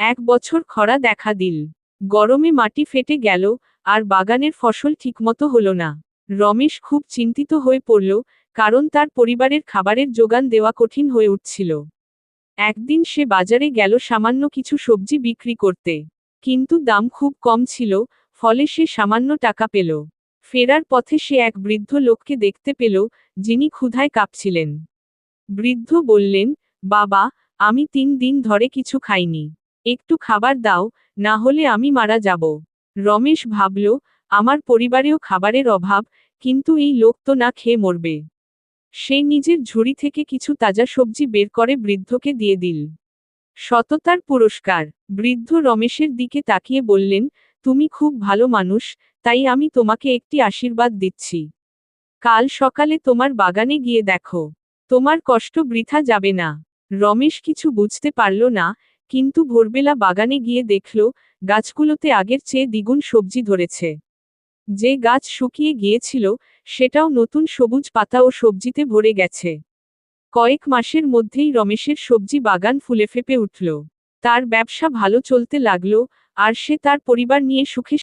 এক বছর খরা দেখা দিল। গরমে মাটি ফেটে গেল, আর বাগানের ফসল ঠিকমতো হলো না। রমেশ খুব চিন্তিত হয়ে পড়ল, কারণ তার পরিবারের খাবারের যোগান দেওয়া কঠিন হয়ে উঠছিল। একদিন সে বাজারে গেল সামান্য কিছু সবজি বিক্রি করতে। কিন্তু দাম খুব কম ছিল, ফলে সে সামান্য টাকা পেল। ফেরার পথে সে এক বৃদ্ধ লোককে দেখতে পেল, যিনি ক্ষুধায় কাঁপছিলেন। বৃদ্ধ বললেন, বাবা, আমি তিন দিন ধরে কিছু খাইনি। একটু খাবার দাও, না হলে আমি মারা যাব। রমেশ ভাবল, আমার পরিবারেও খাবারের অভাব, কিন্তু এই লোক তো না খেয়ে মরবে। সে নিজের ঝুড়ি থেকে কিছু তাজা সবজি বের করে বৃদ্ধকে দিয়ে দিল। সততার পুরস্কার। বৃদ্ধ রমেশের দিকে তাকিয়ে বললেন, তুমি খুব ভালো মানুষ, তাই আমি তোমাকে একটি আশীর্বাদ দিচ্ছি। কাল সকালে তোমার বাগানে গিয়ে দেখো। তোমার কষ্ট বৃথা যাবে না। রমেশ কিছু বুঝতে পারল না কিন্তু ভোরবেলা বাগানে গিয়ে দেখল, গাছগুলোতে আগের চেয়ে দ্বিগুণ সবজি ধরেছে। যে গাছ শুকিয়ে গিয়েছিল, সেটাও নতুন সবুজ পাতা ও সবজিতে ভরে গেছে। কয়েক মাসের মধ্যেই রমেশের সবজি বাগান ফুলে ফেপে উঠল। তার ব্যবসা ভালো চলতে লাগল, আর সে তার পরিবার নিয়ে সুখে